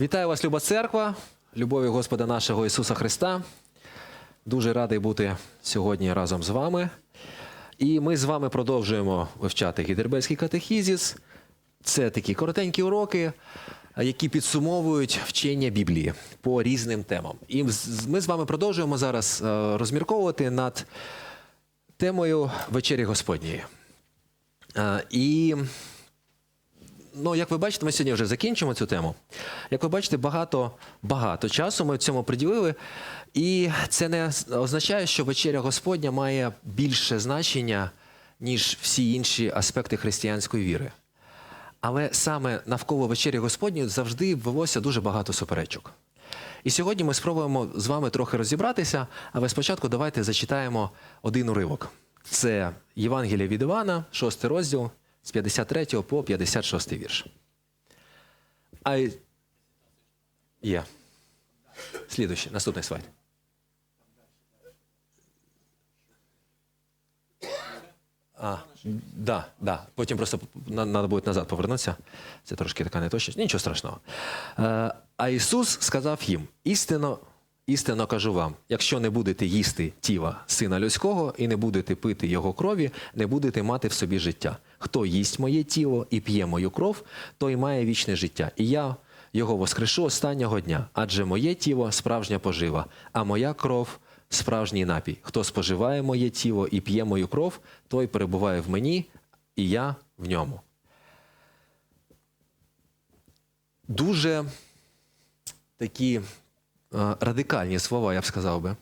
Вітаю вас, Люба Церква, любові Господа нашого Ісуса Христа. Дуже радий бути сьогодні разом з вами. І ми з вами продовжуємо вивчати Гідербельський катехізіс. Це такі коротенькі уроки, які підсумовують вчення Біблії по різним темам. І ми з вами продовжуємо зараз е, розмірковувати над темою вечері Господньої. Е, І Ну, як ви бачите, ми сьогодні вже закінчимо цю тему. Як ви бачите, багато, багато часу ми цьому приділили. І це не означає, що вечеря Господня має більше значення, ніж всі інші аспекти християнської віри. Але саме навколо вечері Господньої завжди велося дуже багато суперечок. І сьогодні ми спробуємо з вами трохи розібратися, але спочатку давайте зачитаємо один уривок. Це Євангелія від Івана, 6 розділ, з 53 по 56 вірш. А є. Слідуючий, наступний слайд. А, да, да. Потім просто треба буде назад повернутися. Це трошки така неточність. Нічого страшного. Е, а Ісус сказав їм: істинно, істинно кажу вам, якщо не будете їсти тіла сина людського і не будете пити його крові, не будете мати в собі життя. Хто їсть моє тіло і п'є мою кров, той має вічне життя. І я його воскрешу останнього дня, адже моє тіло справжня пожива, а моя кров справжній напій. Хто споживає моє тіло і п'є мою кров, той перебуває в мені, і я в ньому. Дуже такі радикальні слова, я б сказав би.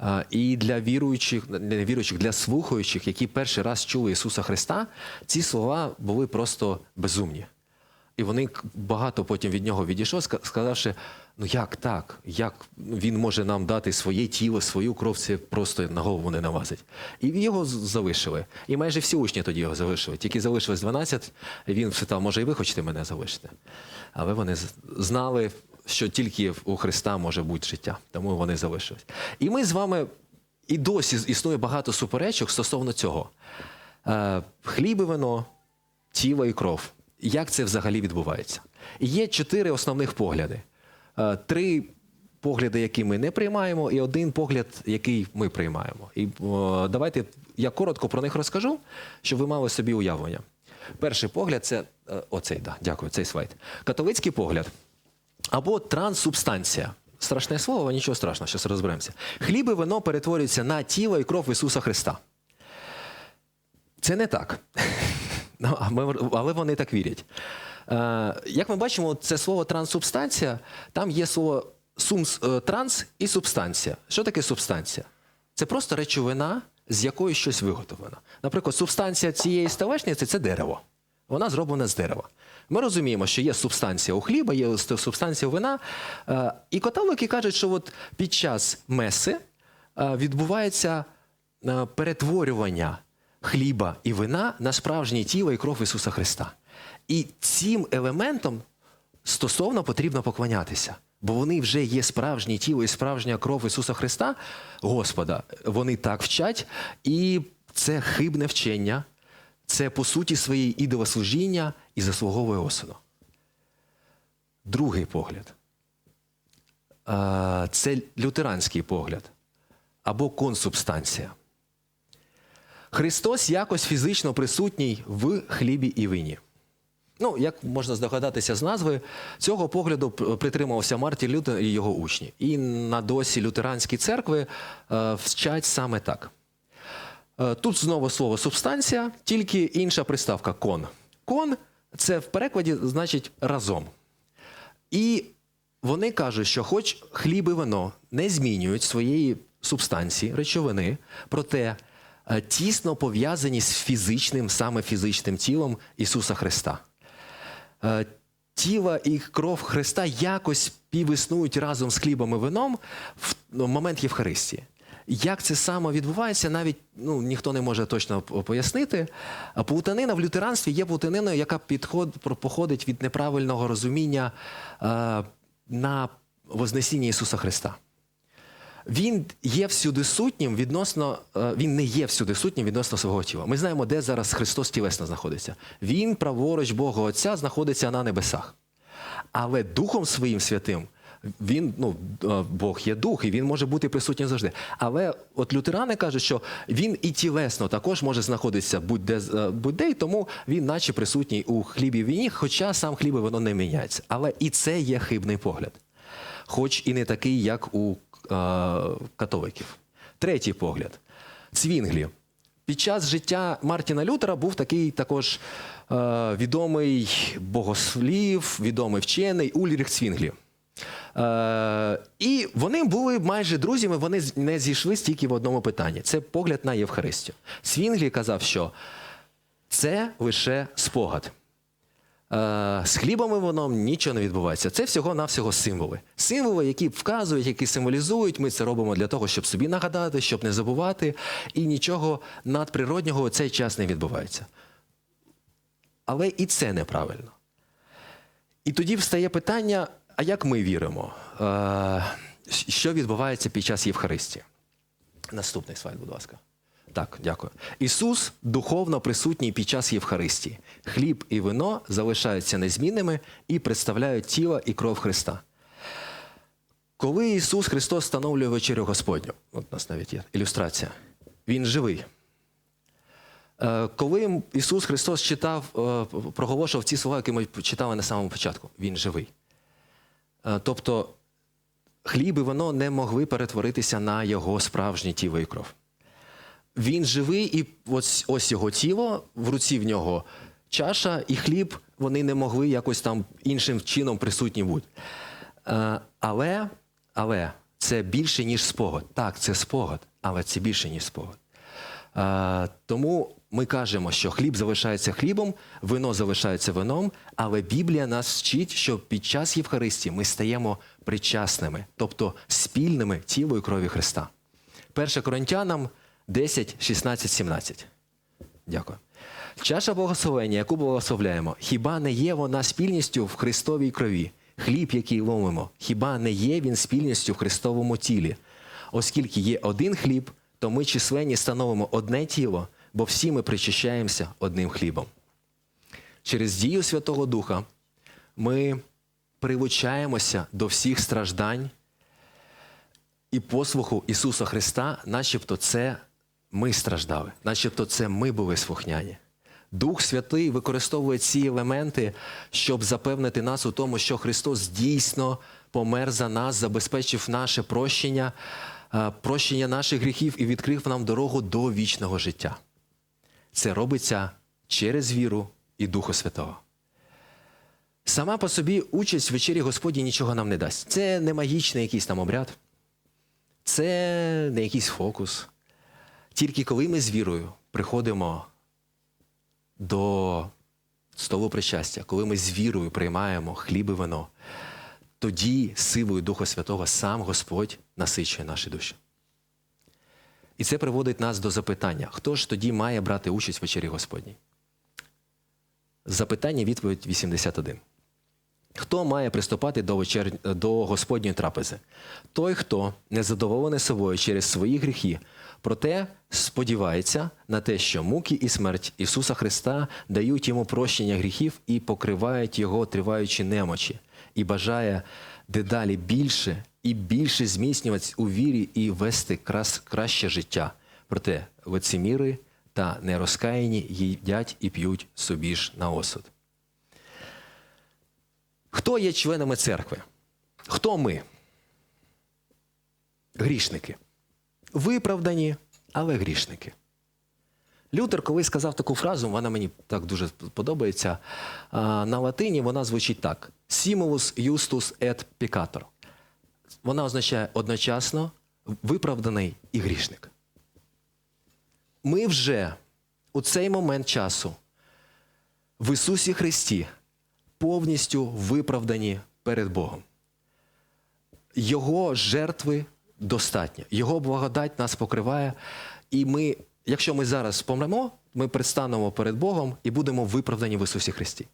Е, І для віруючих, не віруючих, для слухаючих, які перший раз чули Ісуса Христа, ці слова були просто безумні. І вони багато потім від нього відійшло, ска- сказавши: ну як так? Як він може нам дати своє тіло, свою кров, це просто на голову не навазить. І його залишили. І майже всі учні тоді його залишили. Тільки залишилось 12, і він спитав, може, і ви хочете мене залишити? Але вони знали, що тільки у Христа може бути життя, тому вони залишились. І ми з вами і досі існує багато суперечок стосовно цього. Е, Хліб і вино, тіло і кров. Як це взагалі відбувається? Є чотири основних погляди. Е, Три погляди, які ми не приймаємо, і один погляд, який ми приймаємо. І о, давайте я коротко про них розкажу, щоб ви мали собі уявлення. Перший погляд це е, оцей, да, дякую, цей слайд. Католицький погляд або транссубстанція. Страшне слово, нічого страшного, зараз розберемося. Хліб і вино перетворюються на тіло і кров Ісуса Христа. Це не так. Ну, але вони так вірять. Е, Як ми бачимо, це слово транссубстанція, там є слово е, транс і субстанція. Що таке субстанція? Це просто речовина, з якої щось виготовлено. Наприклад, субстанція цієї столешниці це дерево. Вона зроблена з дерева. Ми розуміємо, що є субстанція у хліба, є субстанція у вина. Е, І католики кажуть, що от під час меси е, відбувається е, перетворювання хліба і вина на справжнє тіло і кров Ісуса Христа. І цим елементом стосовно потрібно поклонятися, бо вони вже є справжнє тіло і справжня кров Ісуса Христа, Господа. Вони так вчать, і це хибне вчення, це по суті своєї ідолослужіння і заслуговує осуду. Другий погляд. Це лютеранський погляд або консубстанція. Христос якось фізично присутній в хлібі і вині. Ну, як можна здогадатися з назви, цього погляду притримувався Мартін Лютер і його учні. І на досі лютеранські церкви вчать саме так. Е, Тут знову слово субстанція, тільки інша приставка кон. Кон це в перекладі значить разом. І вони кажуть, що хоч хліб і вино не змінюють своєї субстанції, речовини, проте е, тісно пов'язані з фізичним, саме фізичним тілом Ісуса Христа. Е, Тіло і кров Христа якось співіснують разом з хлібом і вином в ну, момент Євхаристії. Як це саме відбувається, навіть ну, ніхто не може точно пояснити. А Плутанина в лютеранстві є плутаниною, яка підход, походить від неправильного розуміння е, на Вознесіння Ісуса Христа. Він є всюди сутнім відносно, е, він не є всюди сутнім відносно свого тіла. Ми знаємо, де зараз Христос тілесно знаходиться. Він, праворуч Бога Отця, знаходиться на небесах. Але Духом своїм святим. Він, ну, е, Бог є дух, і він може бути присутній завжди. Але от лютерани кажуть, що він і тілесно також може знаходитися будь-де, е, будь-де, і тому він наче присутній у хлібі і віні, хоча сам хліб і воно не міняється. Але і це є хибний погляд, хоч і не такий, як у е, католиків. Третій погляд Цвінглі. Під час життя Мартіна Лютера був такий також е, відомий богослів, відомий вчений Ульріх Цвінглі. Е, і вони були майже друзями, вони не зійшлися тільки в одному питанні. Це погляд на Євхаристію. Свінглі казав, що це лише спогад. Е, з хлібом і вином нічого не відбувається. Це всього-навсього символи. Символи, які вказують, які символізують. Ми це робимо для того, щоб собі нагадати, щоб не забувати. І нічого надприроднього у цей час не відбувається. Але і це неправильно. І тоді встає питання: а як ми віримо? Е, що відбувається під час Євхаристії? Наступний слайд, будь ласка. Так, дякую. Ісус духовно присутній під час Євхаристії. Хліб і вино залишаються незмінними і представляють тіло і кров Христа. Коли Ісус Христос встановлює вечерю Господню, от у нас навіть є ілюстрація, Він живий. Е, Коли Ісус Христос читав, е, проголошував ці слова, які ми читали на самому початку, Він живий. Е, Тобто хліб і вино не могли перетворитися на його справжнє тіло і кров. Він живий, і ось, ось його тіло, в руці в нього чаша і хліб, вони не могли якось там іншим чином присутні бути. Е, але, але це більше, ніж спогад. Так, це спогад, але це більше, ніж спогад. Е, тому ми кажемо, що хліб залишається хлібом, вино залишається вином, але Біблія нас вчить, що під час Євхаристії ми стаємо причасними, тобто спільними тіло крові Христа. 1 Коринтянам 10, 16, 17. Дякую. Чаша благословення, яку благословляємо, хіба не є вона спільністю в Христовій крові? Хліб, який ломимо, хіба не є він спільністю в Христовому тілі? Оскільки є один хліб, то ми численні становимо одне тіло, бо всі ми причащаємося одним хлібом. Через дію Святого Духа ми прилучаємося до всіх страждань і послуху Ісуса Христа, начебто це ми страждали, начебто це ми були слухняні. Дух Святий використовує ці елементи, щоб запевнити нас у тому, що Христос дійсно помер за нас, забезпечив наше прощення, е, прощення наших гріхів і відкрив нам дорогу до вічного життя. Це робиться через віру і Духа Святого. Сама по собі участь в вечері Господній нічого нам не дасть. Це не магічний якийсь там обряд, це не якийсь фокус. Тільки коли ми з вірою приходимо до столу причастя, коли ми з вірою приймаємо хліб і вино, тоді силою Духа Святого сам Господь насичує наші душі. І це приводить нас до запитання: хто ж тоді має брати участь в вечері Господній? Запитання, відповідь 81. Хто має приступати до, вечер... до Господньої трапези? Той, хто незадоволений собою через свої гріхи, проте сподівається на те, що муки і смерть Ісуса Христа дають йому прощення гріхів і покривають його триваючі немочі, і бажає дедалі більше і більше зміцнюватися у вірі і вести крас... краще життя. Проте лицеміри та нерозкаяні їдять і п'ють собі ж на осуд. Хто є членами церкви? Хто ми? Грішники. Виправдані, але грішники. Лютер, коли сказав таку фразу, вона мені так дуже подобається. На латині вона звучить так: Simulus justus et peccator. Вона означає одночасно виправданий і грішник. Ми вже у цей момент часу в Ісусі Христі повністю виправдані перед Богом. Його жертви достатньо. Його благодать нас покриває. І ми, якщо ми зараз помремо, ми предстанемо перед Богом і будемо виправдані в Ісусі Христі.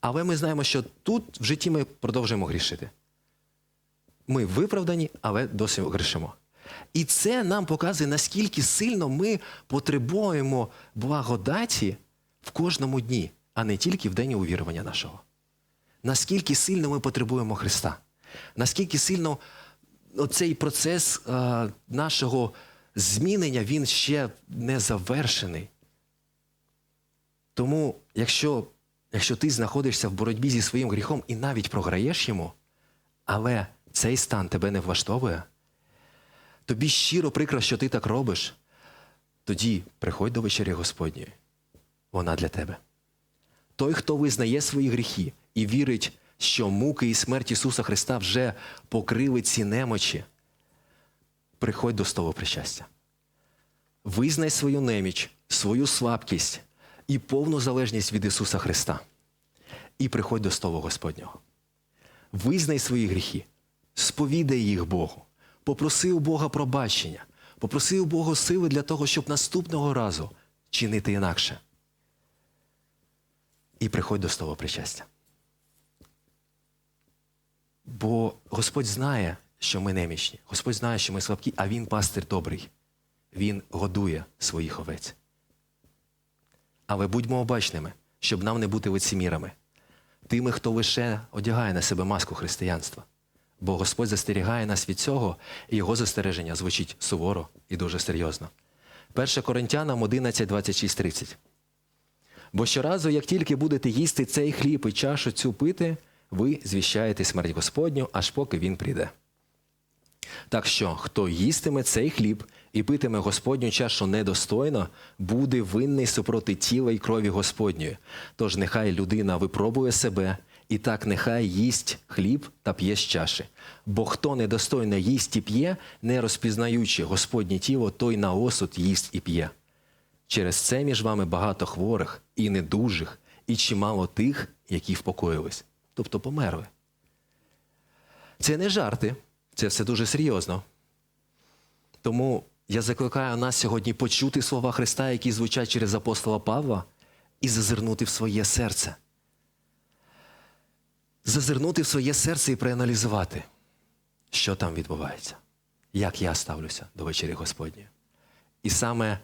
Але ми знаємо, що тут в житті ми продовжуємо грішити. Ми виправдані, але досі грішимо. І це нам показує, наскільки сильно ми потребуємо благодаті в кожному дні, а не тільки в день увірування нашого. наскільки сильно ми потребуємо Христа, наскільки сильно цей процес е, нашого змінення він ще не завершений. Тому, якщо, якщо ти знаходишся в боротьбі зі своїм гріхом і навіть програєш йому, але цей стан тебе не влаштовує, тобі щиро прикро, що ти так робиш, тоді приходь до вечері Господньої. Вона для тебе. Той, хто визнає свої гріхи і вірить, що муки і смерть Ісуса Христа вже покрили ці немочі, приходь до столу причастя. Визнай свою неміч, свою слабкість і повну залежність від Ісуса Христа. І приходь до столу Господнього. Визнай свої гріхи, сповідай їх Богу, попроси у Бога пробачення, попроси у Бога сили для того, щоб наступного разу чинити інакше. І приходь до столу причастя. Бо Господь знає, що ми немічні. Господь знає, що ми слабкі, а Він пастир добрий. Він годує своїх овець. Але будьмо обачними, щоб нам не бути лицемірами, тими, хто лише одягає на себе маску християнства. Бо Господь застерігає нас від цього, і його застереження звучить суворо і дуже серйозно. 1 Коринтянам 11, 26, 30. Бо щоразу, як тільки будете їсти цей хліб і чашу цю пити, ви звіщаєте смерть Господню, аж поки він прийде. Так що, хто їстиме цей хліб і питиме Господню чашу недостойно, буде винний супроти тіла й крові Господньої. Тож нехай людина випробує себе, і так нехай їсть хліб та п'є з чаші. Бо хто недостойно їсть і п'є, не розпізнаючи Господнє тіло, той на осуд їсть і п'є. Через це між вами багато хворих і недужих, і чимало тих, які впокоїлись, тобто померли. Це не жарти, це все дуже серйозно. Тому я закликаю нас сьогодні почути слова Христа, які звучать через апостола Павла, і зазирнути в своє серце. Зазирнути в своє серце і проаналізувати, що там відбувається, як я ставлюся до вечері Господньої. І саме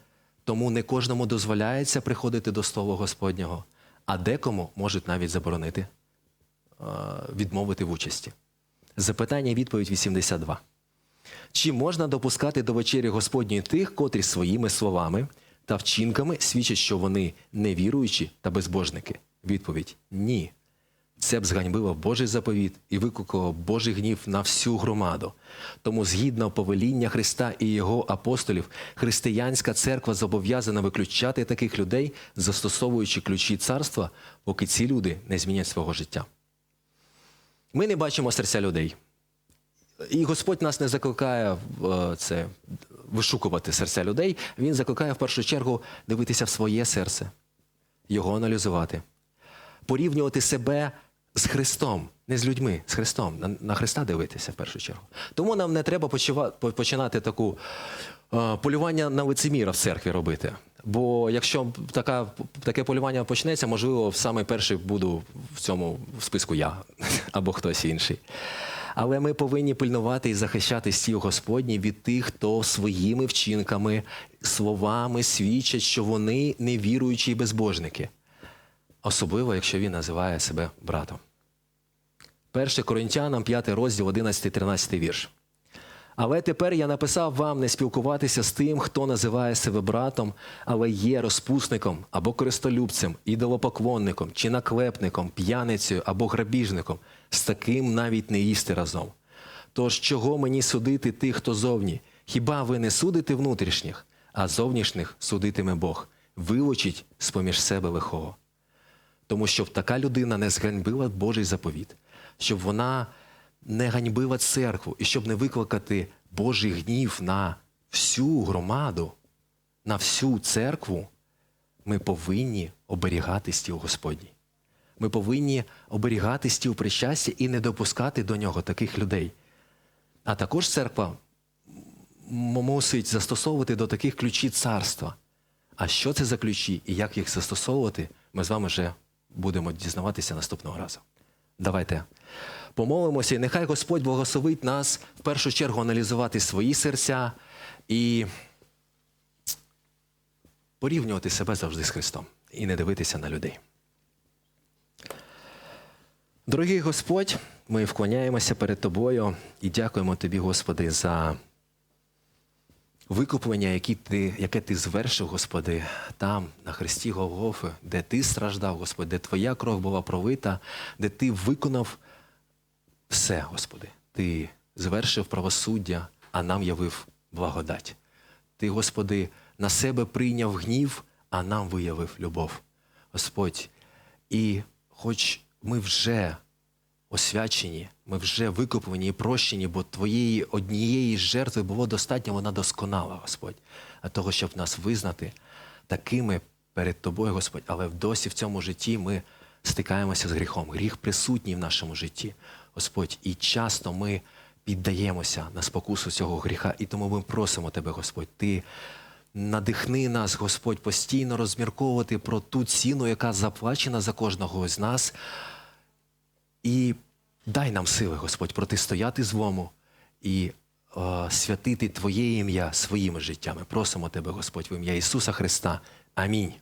тому не кожному дозволяється приходити до столу Господнього, а декому можуть навіть заборонити е, відмовити в участі. Запитання відповідь 82. Чи можна допускати до вечері Господньої тих, котрі своїми словами та вчинками свідчать, що вони невіруючі та безбожники? Відповідь ні. Це б зганьбило Божий заповіт і викликало Божий гнів на всю громаду. Тому, згідно повеління Христа і його апостолів, християнська церква зобов'язана виключати таких людей, застосовуючи ключі царства, поки ці люди не змінять свого життя. Ми не бачимо серця людей. І Господь нас не закликає в це вишукувати серця людей. Він закликає в першу чергу дивитися в своє серце, його аналізувати, порівнювати себе з Христом, не з людьми, з Христом, на, на Христа дивитися в першу чергу. Тому нам не треба почува, починати таку е, полювання на лицеміра в церкві робити. Бо якщо така, таке полювання почнеться, можливо, в самий перший буду в цьому списку я або хтось інший. Але ми повинні пильнувати і захищати стіл Господній від тих, хто своїми вчинками, словами свідчать, що вони невіруючі і безбожники. Особливо, якщо він називає себе братом. 1 Коринтянам, 5 розділ, 11-13 вірш. Але тепер я написав вам не спілкуватися з тим, хто називає себе братом, але є розпусником або користолюбцем, ідолопоклонником, чи наклепником, п'яницею або грабіжником. З таким навіть не їсти разом. Тож чого мені судити тих, хто зовні? Хіба ви не судите внутрішніх, а зовнішніх судитиме Бог, вилучить з-поміж себе лихого. Тому щоб така людина не зганьбила Божий заповіт, щоб вона не ганьбила церкву і щоб не викликати Божий гнів на всю громаду, на всю церкву, ми повинні оберігати стіл Господній. Ми повинні оберігати стіл причастя і не допускати до нього таких людей. А також церква мусить застосовувати до таких ключі царства. А що це за ключі і як їх застосовувати, ми з вами вже будемо дізнаватися наступного разу. Давайте помолимося, і нехай Господь благословить нас в першу чергу аналізувати свої серця і порівнювати себе завжди з Христом і не дивитися на людей. Дорогий Господь, ми вклоняємося перед Тобою і дякуємо Тобі, Господи, за викуплення, які ти, яке ти звершив, Господи, там, на хресті Голгофи, де ти страждав, Господи, де Твоя кров була провита, де ти виконав все, Господи. Ти звершив правосуддя, а нам явив благодать. Ти, Господи, на себе прийняв гнів, а нам виявив любов. Господь, і хоч ми вже освячені, ми вже викуплені і прощені, бо Твоєї однієї жертви було достатньо, вона досконала, Господь, а того, щоб нас визнати такими перед Тобою, Господь, але досі в цьому житті ми стикаємося з гріхом. Гріх присутній в нашому житті, Господь, і часто ми піддаємося на спокусу цього гріха, і тому ми просимо Тебе, Господь, Ти надихни нас, Господь, постійно розмірковувати про ту ціну, яка заплачена за кожного з нас. І дай нам сили, Господь, протистояти злому і о, святити Твоє ім'я своїми життями. Просимо Тебе, Господь, в ім'я Ісуса Христа. Амінь.